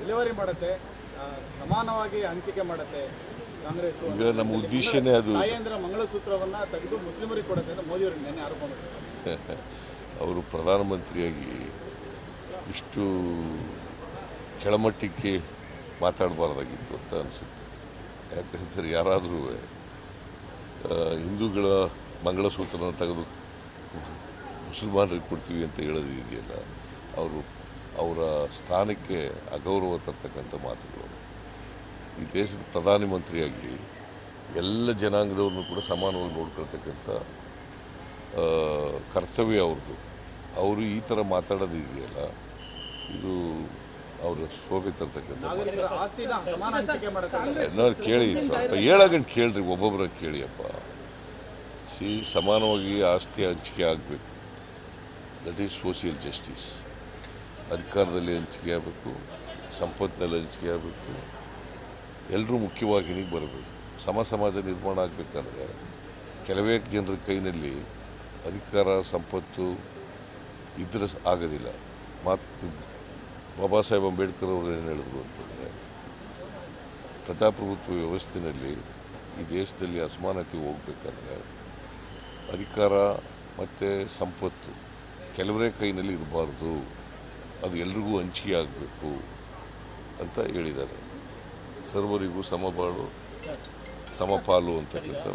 ವಿಲೇವಾರಿ ಮಾಡುತ್ತೆ ಸಮಾನವಾಗಿ ಹಂಚಿಕೆ ಮಾಡುತ್ತೆ ಕಾಂಗ್ರೆಸ್. ಈಗ ನಮ್ಮ ಉದ್ದೇಶನೇ ಅದು. ತಾಯಂದ್ರ ಮಂಗಳಸೂತ್ರವನ್ನ ತೆಗೆದು ಮುಸ್ಲಿಮರಿಗೆ ಕೊಡುತ್ತೆ ಅಂತ ಮೋದಿ ಅವರು ನೆನೆ ಆರೋಪ ಮಾಡಿದ್ದಾರೆ ಅವರು ಪ್ರಧಾನಮಂತ್ರಿಯಾಗಿ ಇಷ್ಟು ಕೆಳಮಟ್ಟಕ್ಕೆ ಮಾತಾಡಬಾರ್ದಾಗಿತ್ತು ಅಂತ ಅನಿಸುತ್ತೆ. ಯಾಕಂದರೆ ಯಾರಾದರೂ ಹಿಂದೂಗಳ ಮಂಗಳಸೂತ್ರನ ತೆಗೆದು ಮುಸಲ್ಮಾನರಿಗೆ ಕೊಡ್ತೀವಿ ಅಂತ ಹೇಳೋದು ಇದೆಯಲ್ಲ ಅವರು ಅವರ ಸ್ಥಾನಕ್ಕೆ ಅಗೌರವ ತರ್ತಕ್ಕಂಥ ಮಾತುಗಳು. ಈ ದೇಶದ ಪ್ರಧಾನಮಂತ್ರಿಯಾಗಿ ಎಲ್ಲ ಜನಾಂಗದವ್ರನ್ನೂ ಕೂಡ ಸಮಾನವಾಗಿ ನೋಡ್ಕೊಳ್ತಕ್ಕಂಥ ಕರ್ತವ್ಯ ಅವ್ರದ್ದು. ಅವರು ಈ ಥರ ಮಾತಾಡೋದು ಇದೆಯಲ್ಲ ಇದು ಅವರು ಶೋಭೆ ತರ್ತಕ್ಕಂಥ ನಾನು ಕೇಳಿ ಸ್ವಲ್ಪ ಹೇಳಾಗಂತ ಕೇಳ್ರಿ ಒಬ್ಬೊಬ್ಬರ ಕೇಳಿಯಪ್ಪ ಸಿ ಸಮಾನವಾಗಿ ಆಸ್ತಿ ಹಂಚಿಕೆ ಆಗಬೇಕು. ದಟ್ ಈಸ್ ಸೋಷಿಯಲ್ ಜಸ್ಟಿಸ್ ಅಧಿಕಾರದಲ್ಲಿ ಹಂಚಿಕೆ ಆಗಬೇಕು, ಸಂಪತ್ತಿನಲ್ಲಿ ಹಂಚಿಕೆ ಆಗಬೇಕು ಎಲ್ಲರೂ ಮುಖ್ಯವಾಹಿನಿಗೆ ಬರಬೇಕು. ಸಮ ಸಮಾಜ ನಿರ್ಮಾಣ ಆಗಬೇಕಾದ್ರೆ ಕೆಲವೇ ಜನರ ಕೈನಲ್ಲಿ ಅಧಿಕಾರ, ಸಂಪತ್ತು ಇದ್ರೆ ಆಗೋದಿಲ್ಲ. ಮತ್ತು ಬಾಬಾ ಸಾಹೇಬ್ ಅಂಬೇಡ್ಕರ್ ಅವರು ಏನು ಹೇಳಿದ್ರು ಅಂತಂದರೆ, ಪ್ರಜಾಪ್ರಭುತ್ವ ವ್ಯವಸ್ಥೆಯಲ್ಲಿ ಈ ದೇಶದಲ್ಲಿ ಅಸಮಾನತೆ ಹೋಗಬೇಕಾದ್ರೆ ಅಧಿಕಾರ ಮತ್ತು ಸಂಪತ್ತು ಕೆಲವರೇ ಕೈನಲ್ಲಿ ಇರಬಾರ್ದು. ಅದು ಎಲ್ರಿಗೂ ಹಂಚಿಕೆ ಆಗಬೇಕು ಅಂತ ಹೇಳಿದ್ದಾರೆ. ಸರ್ವರಿಗೂ ಸಮಬಾಳು ಸಮಪಾಲು ಅಂತಕ್ಕಂಥ